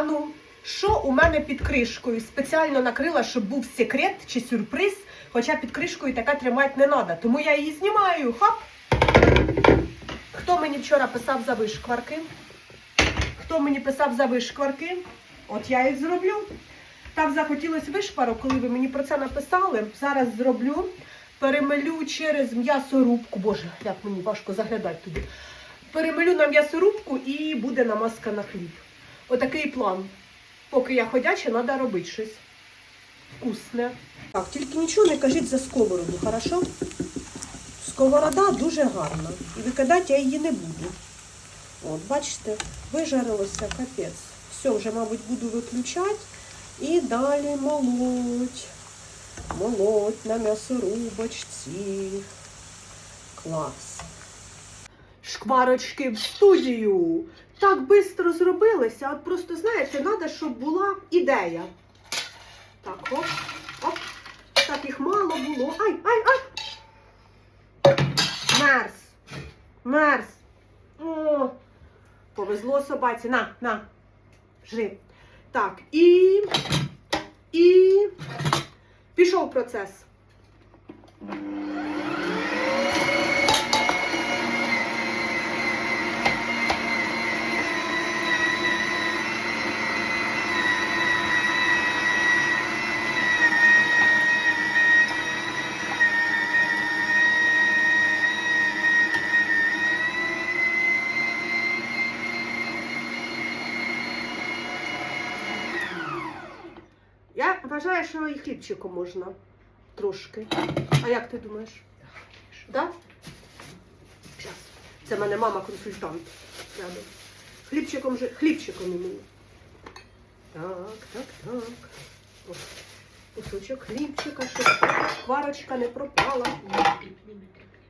А ну, що у мене під кришкою? Спеціально накрила, щоб був секрет чи сюрприз. Хоча під кришкою така тримати не треба. Тому я її знімаю. Хоп! Хто мені вчора писав за вишкварки? Хто мені писав за вишкварки? От я їх зроблю. Так захотілося вишкварок, коли ви мені про це написали. Зараз зроблю. Перемелю через м'ясорубку. Боже, як мені важко заглядати туди. Перемелю на м'ясорубку і буде намазка на хліб. Отакий план. Поки я ходяча, треба робити щось вкусне. Так, тільки нічого не кажіть за сковороду, хорошо? Сковорода дуже гарна. І викидати я її не буду. От, бачите, вижарилося капець. Все, вже, мабуть, буду виключати. І далі молоть. Молоть на м'ясорубочці. Клас. Шкварочки в студію. Так швидко зробилися. От просто, знаєте, треба, щоб була ідея. Так, оп, оп. Так їх мало було. Ай, ай, ай! Мерз. Мерз. О, повезло собаці. На, на. Жри. Так, і. І. Пішов процес. Я вважаю, що і хлібчиком можна трошки. А як ти думаєш? Да? Щас. Це в мене мама консультант. Хлібчиком же, хлібчиком іменно. Так, так, так. Кусочок хлібчика, щоб шкварочка не пропала.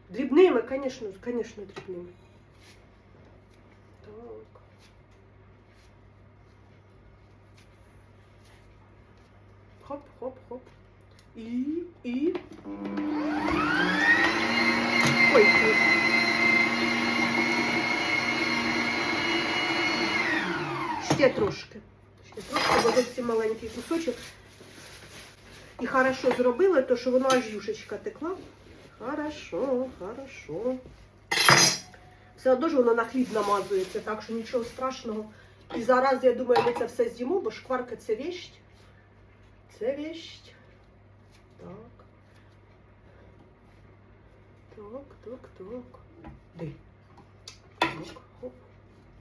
Дрібними, звісно, звісно, дрібними. Так. Хоп, хоп, хоп. І, і. Ой. Ще трошки. Ще трошки, бо зовсім маленький кусочок. І хорошо зробили, то що воно аж юшечка текла. Хорошо, хорошо. Все одно ж воно на хліб намазується, так що нічого страшного. І зараз, я думаю, ми це все з'їмо, бо шкварка це віщ. Це віщ. Так. Так, так, так. Ди. Так, хоп,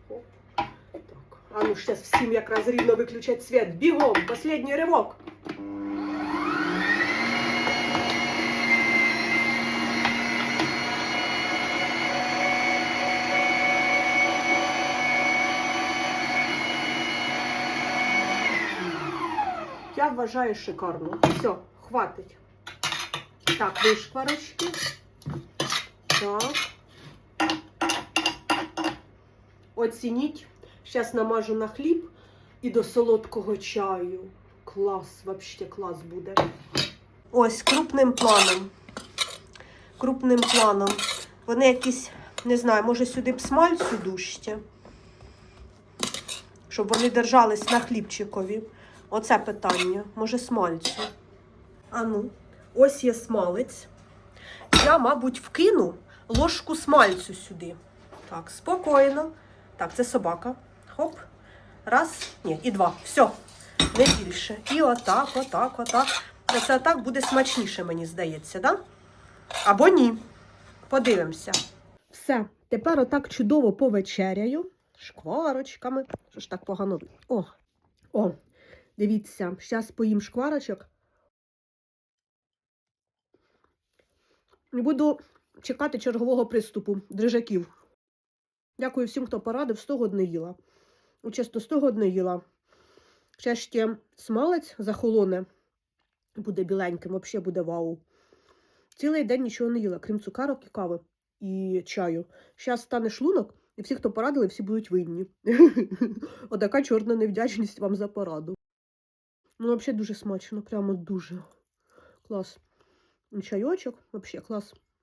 хоп. Так. А ну, зараз всім якраз рівно виключать світ. Бігом, останній ривок. Я вважаю шикарно. Все, хватить. Так, вишкварочки. Так. Оцініть. Зараз намажу на хліб і до солодкого чаю. Клас, взагалі клас буде. Ось крупним планом. Крупним планом. Вони якісь, не знаю, може сюди б смальцю дужче. Щоб вони держались на хлібчикові. Оце питання. Може, смальцю. А ну, ось є смалець. Я, мабуть, вкину ложку смальцю сюди. Так, спокійно. Так, це собака. Хоп. Раз, ні, і два. Все, не більше. І отак, отак, отак. Це так буде смачніше, мені здається, да? Або ні. Подивимося. Все, тепер отак чудово повечеряю. Шкварочками. Що ж так погано? О, о, Дивіться, зараз поїм шкварочок. І буду чекати чергового приступу дрижаків. Дякую всім, хто порадив, 100 год не їла. Ну, Чесно, 100 год не їла. Ще ще смалець захолоне, буде біленьким, взагалі буде вау. Цілий день нічого не їла, крім цукарок і кави і чаю. Зараз стане шлунок, і всі, хто порадили, всі будуть винні. Отака чорна невдячність вам за пораду. Ну, взагалі дуже смачно, прямо дуже. Клас. Чайочок, взагалі клас.